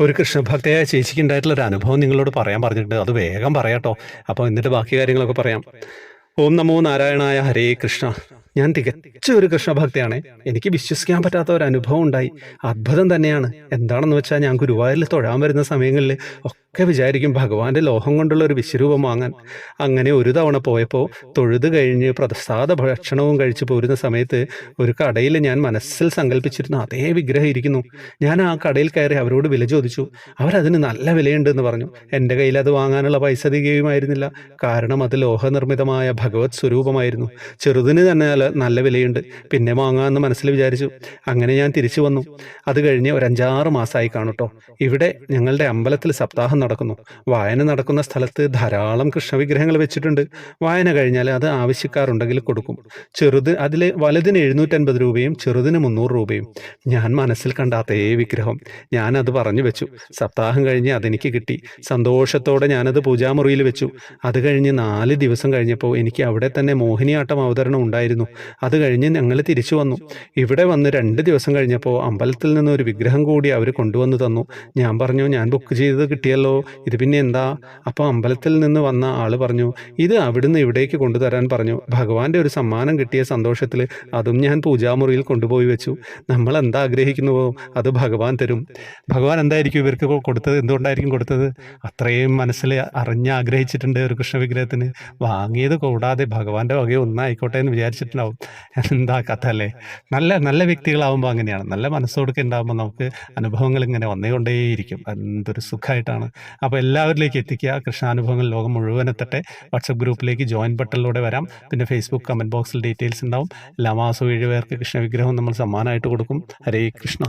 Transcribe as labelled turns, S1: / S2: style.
S1: ഒരു കൃഷ്ണഭക്തയായ ചേച്ചിക്ക് ഉണ്ടായിട്ടുള്ള ഒരു അനുഭവം നിങ്ങളോട് പറയാൻ പറഞ്ഞിട്ടുണ്ട്. അത് വേഗം പറയാട്ടോ. അപ്പോൾ എന്നിട്ട് ബാക്കി കാര്യങ്ങളൊക്കെ പറയാം. ഓം നമോ നാരായണായ ഹരേ കൃഷ്ണ. ഞാൻ തികച്ച ഒരു കൃഷ്ണഭക്തയാണ്. എനിക്ക് വിശ്വസിക്കാൻ പറ്റാത്ത ഒരു അനുഭവം ഉണ്ടായി. അത്ഭുതം തന്നെയാണ്. എന്താണെന്ന് വെച്ചാൽ ഞാൻ ഗുരുവായൂരിൽ തൊഴാൻ വരുന്ന സമയങ്ങളിൽ ഒക്കെ വിചാരിക്കും ഭഗവാന്റെ ലോഹം കൊണ്ടുള്ള ഒരു വിശ്വരൂപം വാങ്ങാൻ. അങ്ങനെ ഒരു തവണ പോയപ്പോൾ തൊഴുത് കഴിഞ്ഞ് പ്രസാദ ഭക്ഷണവും കഴിച്ച് പോരുന്ന സമയത്ത് ഒരു കടയിൽ ഞാൻ മനസ്സിൽ സങ്കല്പിച്ചിരുന്ന അതേ വിഗ്രഹം ഇരിക്കുന്നു. ഞാൻ ആ കടയിൽ കയറി അവരോട് വില ചോദിച്ചു. അവരതിന് നല്ല വിലയുണ്ടെന്ന് പറഞ്ഞു. എന്റെ കയ്യിൽ അത് വാങ്ങാനുള്ള പൈസ തികയുമായിരുന്നില്ല. കാരണം അത് ലോഹനിർമ്മിതമായ ഭഗവത് സ്വരൂപമായിരുന്നു. ചെറുതിന് തന്നെ നല്ല- വിലയുണ്ട്. പിന്നെ വാങ്ങാമെന്ന് മനസ്സിൽ വിചാരിച്ചു. അങ്ങനെ ഞാൻ തിരിച്ചു വന്നു. അത് കഴിഞ്ഞ് ഒരു അഞ്ചാറ് മാസമായി കാണുട്ടോ. ഇവിടെ ഞങ്ങളുടെ അമ്പലത്തിൽ സപ്താഹം നടക്കുന്നു. വായന നടക്കുന്ന സ്ഥലത്ത് ധാരാളം കൃഷ്ണവിഗ്രഹങ്ങൾ വെച്ചിട്ടുണ്ട്. വായന കഴിഞ്ഞാൽ അത് ആവശ്യക്കാരുണ്ടെങ്കിൽ കൊടുക്കും. ചെറുത് അതിൽ വലുതിന് എഴുന്നൂറ്റൻപത് രൂപയും ചെറുതിന് മുന്നൂറ് രൂപയും. ഞാൻ മനസ്സിൽ കണ്ട അതേ വിഗ്രഹം. ഞാൻ അത് പറഞ്ഞു വെച്ചു. സപ്താഹം കഴിഞ്ഞ് അതെനിക്ക് കിട്ടി. സന്തോഷത്തോടെ ഞാനത് പൂജാമുറിയിൽ വെച്ചു. അത് കഴിഞ്ഞ് നാല് ദിവസം കഴിഞ്ഞപ്പോൾ എനിക്ക് അവിടെ തന്നെ മോഹിനിയാട്ടം അവതരണം ഉണ്ടായിരുന്നു. അത് കഴിഞ്ഞ് ഞങ്ങൾ തിരിച്ചു വന്നു. ഇവിടെ വന്ന് രണ്ട് ദിവസം കഴിഞ്ഞപ്പോൾ അമ്പലത്തിൽ നിന്ന് ഒരു വിഗ്രഹം കൂടി അവർ കൊണ്ടുവന്നു തന്നു. ഞാൻ പറഞ്ഞു ഞാൻ ബുക്ക് ചെയ്തത് കിട്ടിയല്ലോ. ഇത് പിന്നെ എന്താ? അപ്പോൾ അമ്പലത്തിൽ നിന്ന് വന്ന ആൾ പറഞ്ഞു ഇത് അവിടുന്ന് ഇവിടേക്ക് കൊണ്ടുതരാൻ പറഞ്ഞു. ഭഗവാന്റെ ഒരു സമ്മാനം കിട്ടിയ സന്തോഷത്തിൽ അതും ഞാൻ പൂജാമുറിയിൽ കൊണ്ടുപോയി വെച്ചു. നമ്മൾ എന്താ ആഗ്രഹിക്കുന്നുവോ അത് ഭഗവാൻ തരും. ഭഗവാൻ എന്തായിരിക്കും ഇവർക്ക് കൊടുത്തത്? എന്തുകൊണ്ടായിരിക്കും കൊടുത്തത്? അത്രയും മനസ്സിൽ അറിഞ്ഞ് ആഗ്രഹിച്ചിട്ടുണ്ട് ഒരു കൃഷ്ണവിഗ്രഹത്തിന് വാങ്ങിയത് കൂടാതെ ഭഗവാന്റെ വകയെ ഒന്നായിക്കോട്ടെ എന്ന് വിചാരിച്ചിട്ടുണ്ടാവും. എന്താ കഥ അല്ലേ നല്ല നല്ല വ്യക്തികളാവുമ്പോൾ അങ്ങനെയാണ്. നല്ല മനസ്സോടൊക്കെ ഉണ്ടാകുമ്പോൾ നമുക്ക് അനുഭവങ്ങൾ ഇങ്ങനെ വന്നുകൊണ്ടേയിരിക്കും. എന്തൊരു സുഖമായിട്ടാണ് അപ്പോൾ എല്ലാവരിലേക്ക് എത്തിക്കുക. കൃഷ്ണാനുഭവങ്ങൾ ലോകം മുഴുവൻ എത്തട്ടെ. വാട്സപ്പ് ഗ്രൂപ്പിലേക്ക് ജോയിൻ ബട്ടണിലൂടെ വരാം. പിന്നെ ഫേസ്ബുക്ക് കമന്റ് ബോക്സിൽ ഡീറ്റെയിൽസ് ഉണ്ടാവും. എല്ലാ മാസവും ഏഴ് പേർക്ക് കൃഷ്ണവിഗ്രഹം നമ്മൾ സമ്മാനമായിട്ട് കൊടുക്കും. ഹരേ കൃഷ്ണ.